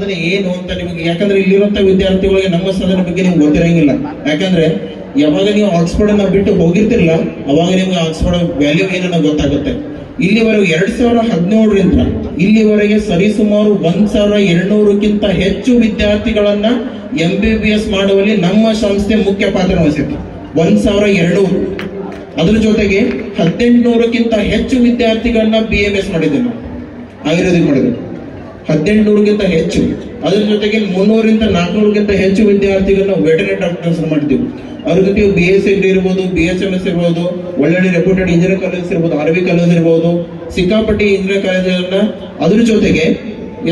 ಸಾಧನೆ ಏನು ಅಂತ ನಿಮಗೆ, ಯಾಕಂದ್ರೆ ಇಲ್ಲಿರುವಂತ ವಿದ್ಯಾರ್ಥಿಗಳಿಗೆ ನಮ್ಮ ಸಾಧನೆ ಬಗ್ಗೆ ನಿಮ್ಗೆ ಗೊತ್ತಿರಂಗಿಲ್ಲ. ಯಾಕಂದ್ರೆ ಯಾವಾಗ ನೀವು ಆಕ್ಸ್ಫೋರ್ಡ್ ಅನ್ನ ಬಿಟ್ಟು ಹೋಗಿರ್ತಿರಲ್ಲ, ಅವಾಗ ನಿಮ್ಗೆ ಆಕ್ಸ್ಫೋರ್ಡ್ ವ್ಯಾಲ್ಯೂ ಏನನ್ನ ಗೊತ್ತಾಗುತ್ತೆ. ಇಲ್ಲಿವರೆಗೂ ಎರಡ್ ಸಾವಿರದ ಹದಿನೇಳರಿಂದ ಇಲ್ಲಿವರೆಗೆ ಸರಿಸುಮಾರು ಒಂದ್ ಸಾವಿರ ಎರಡ್ನೂರಕ್ಕಿಂತ ಹೆಚ್ಚು ವಿದ್ಯಾರ್ಥಿಗಳನ್ನ ಎಂ ಬಿ ಬಿ ಎಸ್ ಮಾಡುವಲ್ಲಿ ನಮ್ಮ ಸಂಸ್ಥೆ ಮುಖ್ಯ ಪಾತ್ರ ವಹಿಸಿತ್ತು. ಒಂದ್ ಸಾವಿರ ಎರಡ್ನೂರು ಅದ್ರ ಜೊತೆಗೆ ಹದಿನೆಂಟುನೂರಕ್ಕಿಂತ ಹೆಚ್ಚು ವಿದ್ಯಾರ್ಥಿಗಳನ್ನ ಬಿ ಎಂ ಎಸ್ ಮಾಡಿದ್ದೇವೆ ನಾವು. ಆಯುರ್ವೇದಿಕ್ ಮಾಡಿದ್ರು ಹದಿನೆಂಟುನೂರಕ್ಕಿಂತ ಹೆಚ್ಚು. ಅದ್ರ ಜೊತೆಗೆ ಮುನ್ನೂರಿಂದ ನಾಲ್ಕುನೂರಕ್ಕಿಂತ ಹೆಚ್ಚು ವಿದ್ಯಾರ್ಥಿಗಳನ್ನ ವೆಟರ್ನರಿ ಡಾಕ್ಟರ್ಸ್ ಮಾಡ್ತೀವಿ. ಅದ್ರ ಜೊತೆಗೆ ಬಿ ಎಸ್ ಸಿ ಇರ್ಬೋದು ಬಿ ಎಸ್ ಎಂ ಎಸ್ ಇರ್ಬೋದು, ಒಳ್ಳೊಳ್ಳೆ ರೆಪ್ಯೂಟೆಡ್ ಇಂಜಿನಿಯರ್ ಕಾಲೇಜ್ ಇರ್ಬೋದು ಆರ್ ವಿ ಕಾಲೇಜ್ ಇರ್ಬೋದು, ಸಿಕ್ಕಾಪಟ್ಟಿ ಇಂಜಿನಿಯರ್ ಕಾಲೇಜನ್ನ ಅದ್ರ ಜೊತೆಗೆ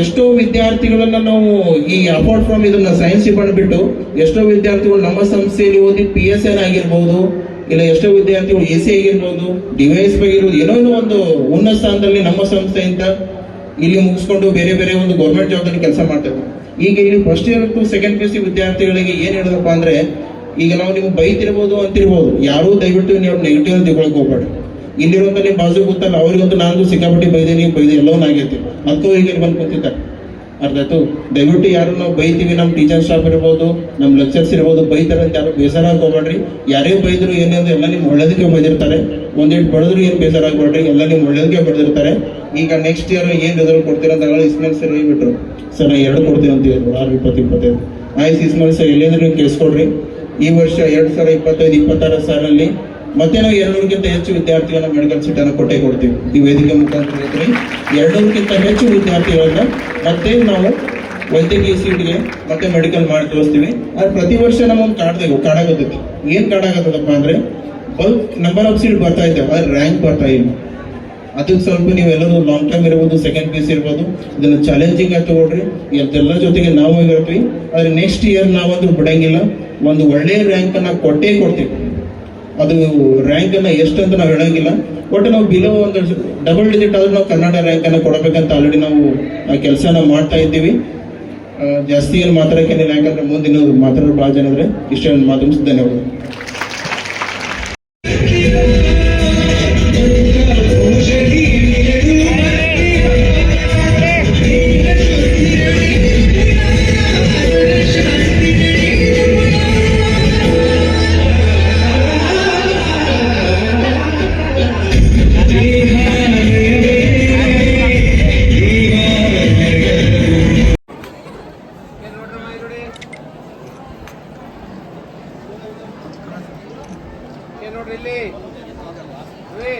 ಎಷ್ಟೋ ವಿದ್ಯಾರ್ಥಿಗಳನ್ನ ನಾವು ಈ ಅಪಾರ್ಟ್ ಫ್ರಮ್ ಇದನ್ನ ಸೈನ್ಸ್ ಡಿಪಾರ್ಟ್ಮೆಂಟ್ ಬಿಟ್ಟು ಎಷ್ಟೋ ವಿದ್ಯಾರ್ಥಿಗಳು ನಮ್ಮ ಸಂಸ್ಥೆಯಲ್ಲಿ ಓದಿ ಪಿ ಎಸ್ ಎನ್ ಆಗಿರ್ಬೋದು, ಇಲ್ಲ ಎಷ್ಟೋ ವಿದ್ಯಾರ್ಥಿಗಳು ಎ ಸಿ ಆಗಿರ್ಬೋದು ಡಿವೈಸ್ ಆಗಿರ್ಬೋದು ಏನೋ ಏನೋ ಒಂದು ಉನ್ನತ ಸ್ಥಾನದಲ್ಲಿ ನಮ್ಮ ಸಂಸ್ಥೆಯಿಂದ ಇಲ್ಲಿ ಮುಗಿಸ್ಕೊಂಡು ಬೇರೆ ಬೇರೆ ಒಂದು ಗೌರ್ಮೆಂಟ್ ಜಾಬ್ದಲ್ಲಿ ಕೆಲಸ ಮಾಡ್ತೇವೆ. ಈಗ ಇಲ್ಲಿ first year to second P U C ವಿದ್ಯಾರ್ಥಿಗಳಿಗೆ ಏನು ಹೇಳಿದಪ್ಪ ಅಂದ್ರೆ, ಈಗ ನಾವು ನೀವು ಬೈತಿರ್ಬೋದು ಅಂತಿರ್ಬೋದು. ಯಾರೂ ದಯವಿಟ್ಟು ನೀವು ನೆಗೆಟಿವ್ ಅಂತ ತಿಳ್ಕೊಳಕ್ ಹೋಗ್ಬೇಡ್ರಿ ಇಲ್ಲಿರುವಂತ ನಿಮ್ ಬಾಜು ಗೊತ್ತಲ್ಲ ಅವ್ರಿಗಂತೂ ನಾನು ಸಿಕ್ಕಾಪಟ್ಟಿ ಬೈದೆ, ನೀವು ಬೈದೆ ಎಲ್ಲವನ್ನ ಆಗೈತಿ ಅದಕ್ಕೂ ಈಗ ಬಂದು ಕೂತಿದ್ದಾರೆ. ಅರ್ಥ ಆಯ್ತು? ದಯವಿಟ್ಟು ಯಾರು ನಾವು ಬೈತೀವಿ ನಮ್ಮ ಟೀಚರ್ ಸ್ಟಾಫ್ ಇರ್ಬೋದು ನಮ್ಮ ಲೆಕ್ಚರ್ಸ್ ಇರ್ಬೋದು, ಬೈತಾರೆ ಅಂತ ಯಾರು ಬೇಸರ ಹಾಕೋಬೇಡ್ರಿ ಯಾರೇ ಬೈದ್ರು ಏನೇನು ಎಲ್ಲ ನಿಮ್ ಒಳ್ಳೇದಕ್ಕೆ ಬೈದಿರ್ತಾರೆ. ಒಂದೇಟ್ ಬಡದ್ರು ಏನು ಬೇಸರ ಆಗ್ಬೇಡ್ರಿ ಎಲ್ಲ ನಿಮ್ ಒಳ್ಳೇದಕ್ಕೆ ಬಡ್ದಿರ್ತಾರೆ. ಈಗ ನೆಕ್ಸ್ಟ್ ಇಯರ್ ಏನ್ ರಿಸಲ್ಟ್ ಕೊಡ್ತೀರ ಅಂತ ಹೇಳಿ ಇಸ್ಮೇಲ್ ಸರ್ ಹೇಳ್ಬಿಟ್ರು. ಸರ್ ನಾ ಎರಡು ಕೊಡ್ತೀನಿ ಅಂತ ಹೇಳಿದ್ರು ಆರ್, ಇಪ್ಪತ್ತು, ಇಪ್ಪತ್ತೈದು. ಆಯ್ತು ಇಸ್ಮೇಲ್ ಸರ್ ಎಲ್ಲಿಂದ್ರೆ ನೀವು ಕೇಳಿಸ್ಕೊಡ್ರಿ ಈ ವರ್ಷ ಎರಡ್ ಸಾವಿರದ ಇಪ್ಪತ್ತೈದು, ಇಪ್ಪತ್ತಾರ ಸಾಲಲ್ಲಿ ಮತ್ತೆ ನಾವು ಎರಡ್ನೂರಕ್ಕಿಂತ ಹೆಚ್ಚು ವಿದ್ಯಾರ್ಥಿಗಳನ್ನ ಮೆಡಿಕಲ್ ಸೀಟನ್ನು ಕೊಟ್ಟೆ ಕೊಡ್ತೀವಿ. ಈ ವೇದಿಕೆ ಮುಖಾಂತರ ಹೇಳ್ತೀವಿ ಎರಡ್ನೂರಕ್ಕಿಂತ ಹೆಚ್ಚು ವಿದ್ಯಾರ್ಥಿಗಳನ್ನ ಮತ್ತೆ ನಾವು ವೈದ್ಯಕೀಯ ಸೀಟ್ಗೆ ಮತ್ತೆ ಮೆಡಿಕಲ್ ಮಾಡಿ ಕಳಿಸ್ತೀವಿ ಆದ್ರೆ ಪ್ರತಿ ವರ್ಷ ನಮ್ಮೊಂದು ಕಾಡ್ದೇವು ಕಾಡಾಗತ್ತೈತಿ ಏನ್ ಕಾಡಾಗತ್ತದಪ್ಪ ಅಂದ್ರೆ ಬಲ್ಕ್ ನಂಬರ್ ಆಫ್ ಸೀಟ್ ಬರ್ತಾ ಇದ್ದೇವೆ ಆದ್ರೆ ರ್ಯಾಂಕ್ ಬರ್ತಾ ಇಲ್ಲ. ಅದಕ್ಕೆ ಸ್ವಲ್ಪ ನೀವೆಲ್ಲರೂ ಲಾಂಗ್ ಟೈಮ್ ಇರ್ಬೋದು ಸೆಕೆಂಡ್ ಪೀಸ್ ಇರ್ಬೋದು, ಇದನ್ನ ಚಾಲೆಂಜಿಂಗ್ ಆಗಿ ತಗೊಳ್ರಿ. ಎಲ್ಲರ ಜೊತೆಗೆ ನಾವು ಇರ್ತೀವಿ ಆದ್ರೆ ನೆಕ್ಸ್ಟ್ ಇಯರ್ ನಾವಂದ್ರೂ ಬಿಡಂಗಿಲ್ಲ. ಒಂದು ಒಳ್ಳೆ ರ್ಯಾಂಕ್ ಅನ್ನ ಕೊಟ್ಟೇ ಕೊಡ್ತೀವಿ. ಅದು ರ್ಯಾಂಕ್ ಅನ್ನ ಎಷ್ಟು ಅಂತ ನಾವು ಹೇಳಂಗಿಲ್ಲ. ಒಟ್ಟು ನಾವು ಬಿಲೋ ಒಂದು ಡಬಲ್ ಡಿಜಿಟ್ ಆದ್ರೂ ನಾವು ಕನ್ನಡ ರ್ಯಾಂಕ್ ಅನ್ನ ಕೊಡಬೇಕಂತ ಆಲ್ರೆಡಿ ನಾವು ಆ ಕೆಲಸನ ಮಾಡ್ತಾ ಇದ್ದೀವಿ. ಜಾಸ್ತಿ ಏನು ರ್ಯಾಂಕ್ ಯಾಕಂದ್ರೆ ಮುಂದಿನ ಮಾತಾಡೋರು ಭಾಳ ಜನ ಇದ್ರೆ ಇಷ್ಟೇ ಮಾತು ಧನ್ಯವಾದ ನೋಡಿ ಇಲ್ಲಿ. ರೇ.